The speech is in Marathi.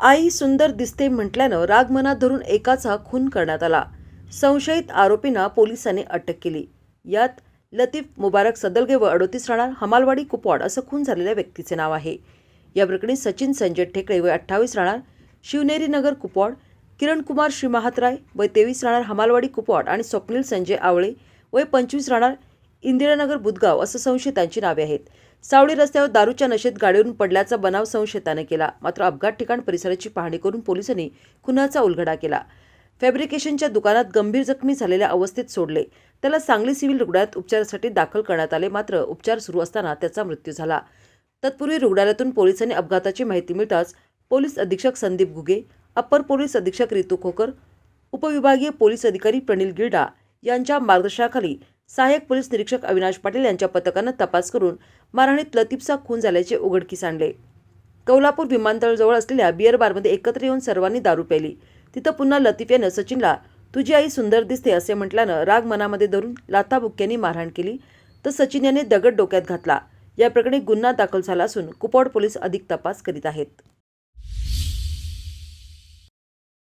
आई सुंदर दिसते म्हटल्यानं राग मनात धरून एकाचा खून करण्यात आला. संशयित आरोपींना पोलिसांनी अटक केली. यात लतीफ मुबारक सदलगे व अडोतीस राहणार हमालवाडी कुपवाड असं खून झालेल्या व्यक्तीचे नाव आहे. या प्रकरणी सचिन संजय ठेकळे व अठ्ठावीस राहणार शिवनेरी नगर कुपवाड किरण कुमार श्री व वय तेवीस राहणार हमालवाडी कुपवाड आणि स्वप्नील संजय आवळे वय पंचवीस राहणार इंदिरानगर बुधगाव असं संशयितांची नावे आहेत. सावळी रस्त्यावर दारूच्या नशेत गाडीवरून पडल्याचा बनाव संशयिताने केला. मात्र अपघात ठिकाण परिसराची पाहणी करून पोलिसांनी खुनाचा उलगडा केला. फॅब्रिकेशनच्या दुकानात गंभीर जखमी झालेल्या अवस्थेत सोडले. त्याला सांगली सिव्हिल रुग्णालयात उपचारासाठी दाखल करण्यात आले. मात्र उपचार सुरू असताना त्याचा मृत्यू झाला. तत्पूर्वी रुग्णालयातून पोलिसांनी अपघाताची माहिती मिळताच पोलीस अधीक्षक संदीप घुगे अप्पर पोलीस अधीक्षक रितू खोकर उपविभागीय पोलीस अधिकारी प्रणिल गिरडा यांच्या मार्गदर्शनाखाली सहाय्यक पोलीस निरीक्षक अविनाश पाटील यांच्या पथकानं तपास करून मारहाणीत लतीफचा खून झाल्याचे उघडकीस आणले. कौलापूर विमानतळाजवळ असलेल्या बिअर बारमध्ये एकत्र येऊन सर्वांनी दारू प्यायली. तिथं पुन्हा लतीफ यानं सचिनला तुझी आई सुंदर दिसते असे म्हटल्यानं राग मनामध्ये धरून लाथाबुक्क्यांनी मारहाण केली. तर सचिन याने दगड डोक्यात घातला. या प्रकरणी गुन्हा दाखल झाला असून कुपवाड पोलीस अधिक तपास करीत आहेत.